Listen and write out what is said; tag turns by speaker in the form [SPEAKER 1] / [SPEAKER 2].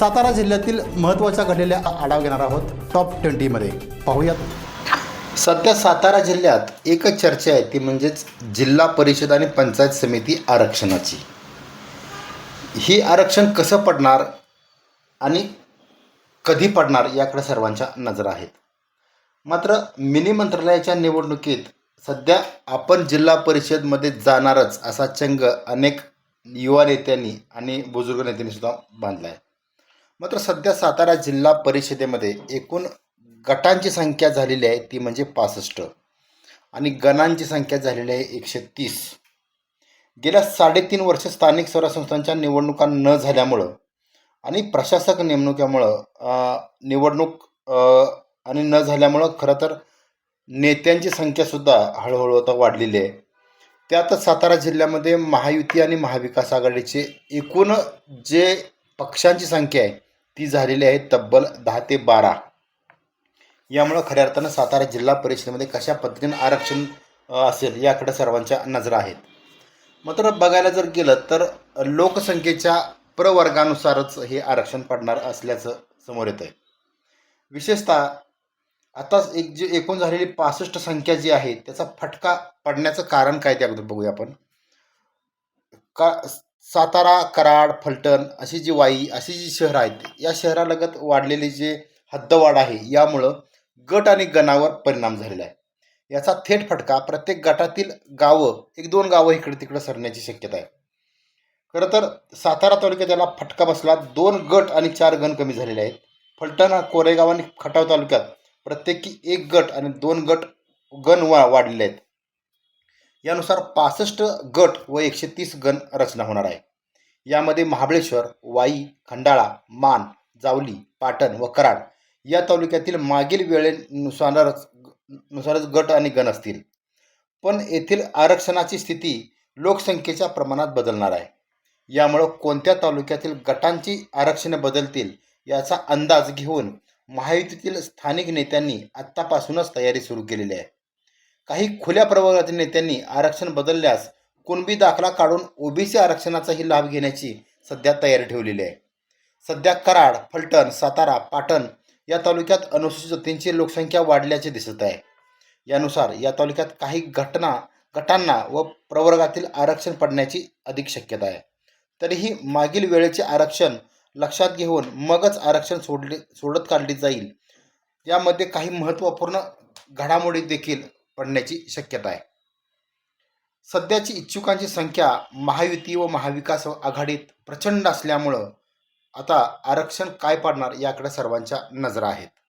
[SPEAKER 1] सातारा जिल्ह्यातील महत्त्वाच्या घडलेल्या आढावा घेणार आहोत. टॉप ट्वेंटीमध्ये पाहूयात.
[SPEAKER 2] सध्या सातारा जिल्ह्यात एकच चर्चा आहे ती म्हणजेच जिल्हा परिषद आणि पंचायत समिती आरक्षणाची. ही आरक्षण कसं पडणार आणि कधी पडणार याकडे सर्वांच्या नजर आहेत. मात्र मिनी मंत्रालयाच्या निवडणुकीत सध्या आपण जिल्हा परिषदमध्ये जाणारच असा चंग अनेक युवा नेत्यांनी आणि बुजुर्ग नेत्यांनी सुद्धा बांधला आहे मात्र सध्या सातारा जिल्हा परिषदेमध्ये एकूण गटांची संख्या झालेली आहे ती म्हणजे पासष्ट. आणि गणांची संख्या झालेली आहे एकशे तीस. गेल्या साडेतीन वर्ष स्थानिक स्वराज्य संस्थांच्या निवडणुका न झाल्यामुळं आणि प्रशासक नेमणुक्यामुळं निवडणूक आणि न झाल्यामुळं खरं तर नेत्यांची संख्यासुद्धा हळूहळू आता वाढलेली आहे. त्यातच सातारा जिल्ह्यामध्ये महायुती आणि महाविकास आघाडीचे एकूण जे पक्षांची संख्या आहे ती झालेली आहे तब्बल दहा ते बारा. यामुळं खऱ्या अर्थानं सातारा जिल्हा परिषदेमध्ये कशा पद्धतीनं आरक्षण असेल याकडे सर्वांच्या नजरा आहेत. मात्र बघायला जर गेलं तर लोकसंख्येच्या प्रवर्गानुसारच हे आरक्षण पडणार असल्याचं समोर येतं आहे विशेषतः आताच एक जी एकूण झालेली पासष्ट संख्या जी आहे त्याचा फटका पडण्याचं कारण काय ते अगोदर बघूया आपण. का सातारा कराड फलटण अशी जी वाई अशी जी शहरं आहेत या शहरालगत वाढलेली जे हद्दवाढ आहे यामुळं गट आणि गणावर परिणाम झालेला आहे. याचा थेट फटका प्रत्येक गटातील गावं एक दोन गावं इकडे तिकडे सरण्याची शक्यता आहे. खरं तर सातारा तालुक्यात याला फटका बसला दोन गट आणि चार गण कमी झालेले आहेत. फलटण कोरेगाव आणि खटाव तालुक्यात प्रत्येकी एक गट आणि दोन गट गण वा वाढलेले आहेत. यानुसार पासष्ट गट व एकशे तीस गण रचना होणार आहे. यामध्ये महाबळेश्वर वाई खंडाळा मान जावली पाटण व कराड या तालुक्यातील मागील वेळेनुसारच नुसारच गट आणि गण असतील. पण येथील आरक्षणाची स्थिती लोकसंख्येच्या प्रमाणात बदलणार आहे. यामुळं कोणत्या तालुक्यातील गटांची आरक्षणे बदलतील याचा अंदाज घेऊन महायुतीतील स्थानिक नेत्यांनी आत्तापासूनच तयारी सुरू केलेली आहे. काही खुल्या प्रवर्गातील नेत्यांनी आरक्षण बदलल्यास कुणबी दाखला काढून ओबीसी आरक्षणाचाही लाभ घेण्याची सध्या तयारी ठेवलेली आहे. सध्या कराड फलटण सातारा पाटण या तालुक्यात अनुसूचित जातींची लोकसंख्या वाढल्याचे दिसत आहे. यानुसार या तालुक्यात काही घटना गटांना व प्रवर्गातील आरक्षण पडण्याची अधिक शक्यता आहे. तरीही मागील वेळेचे आरक्षण लक्षात घेऊन मगच आरक्षण सोडले सोडत काढली जाईल. यामध्ये काही महत्त्वपूर्ण घडामोडी देखील पडण्याची शक्यता आहे. सध्याची इच्छुकांची संख्या महायुती व महाविकास आघाडीत प्रचंड असल्यामुळं आता आरक्षण काय पडणार याकडे सर्वांच्या नजरा आहेत.